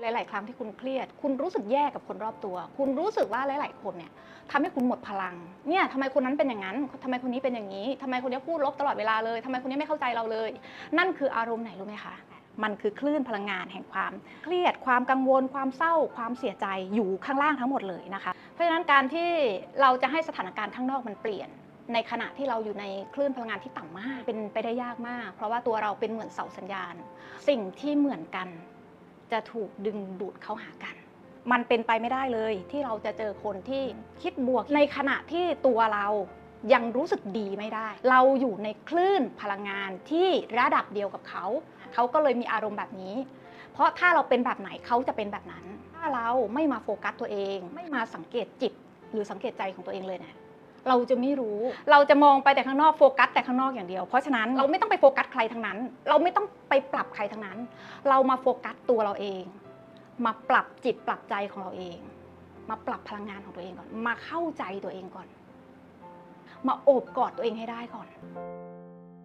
หลาย ๆ ครั้งที่คุณเครียด คุณรู้สึกแย่กับคนรอบตัว คุณรู้สึกว่าหลาย ๆ คนเนี่ยทำให้คุณหมดพลัง เนี่ยทำไมคนนั้นเป็นอย่างนั้นทำไมคนนี้เป็นอย่างนี้ทำไมคนนี้พูดลบตลอดเวลาเลยทำไมคนนี้ไม่เข้าใจเราเลย นั่นคืออารมณ์ไหนรู้ไหมคะ มันคือคลื่นพลังงานแห่งความเครียด ความกังวล ความเศร้า ความเสียใจอยู่ข้างล่างทั้งหมดเลยนะคะ เพราะฉะนั้นการที่เราจะให้สถานการณ์ข้างนอกมันเปลี่ยนในขณะที่เราอยู่ในคลื่นพลังงานที่ต่ำมาก เป็นไปได้ยากมาก เพราะว่าตัวเราเป็นเหมือนเสาสัญญาณ สิ่งที่เหมือนกัน จะถูกดึงดูดเข้าหากัน มันเป็นไปไม่ได้เลยที่เราจะเจอคนที่คิดบวกในขณะที่ตัวเรายังรู้สึกดีไม่ได้ เราอยู่ในคลื่นพลังงานที่ระดับเดียวกับเขา เขาก็เลยมีอารมณ์แบบนี้ เพราะถ้าเราเป็นแบบไหนเขาจะเป็นแบบนั้น ถ้าเราไม่มาโฟกัสตัวเอง ไม่มาสังเกตจิต หรือสังเกตใจของตัวเองเลยเนี่ย เราจะไม่รู้ เราจะมองไปแต่ข้างนอกโฟกัสแต่ข้างนอกอย่างเดียว เพราะฉะนั้นเราไม่ต้องไปโฟกัสใครทั้งนั้น เราไม่ต้องไปปรับใครทั้งนั้น เรามาโฟกัสตัวเราเอง มาปรับจิตปรับใจของเราเอง มาปรับพลังงานของตัวเองก่อน มาเข้าใจตัวเองก่อน มาโอบกอดตัวเองให้ได้ก่อน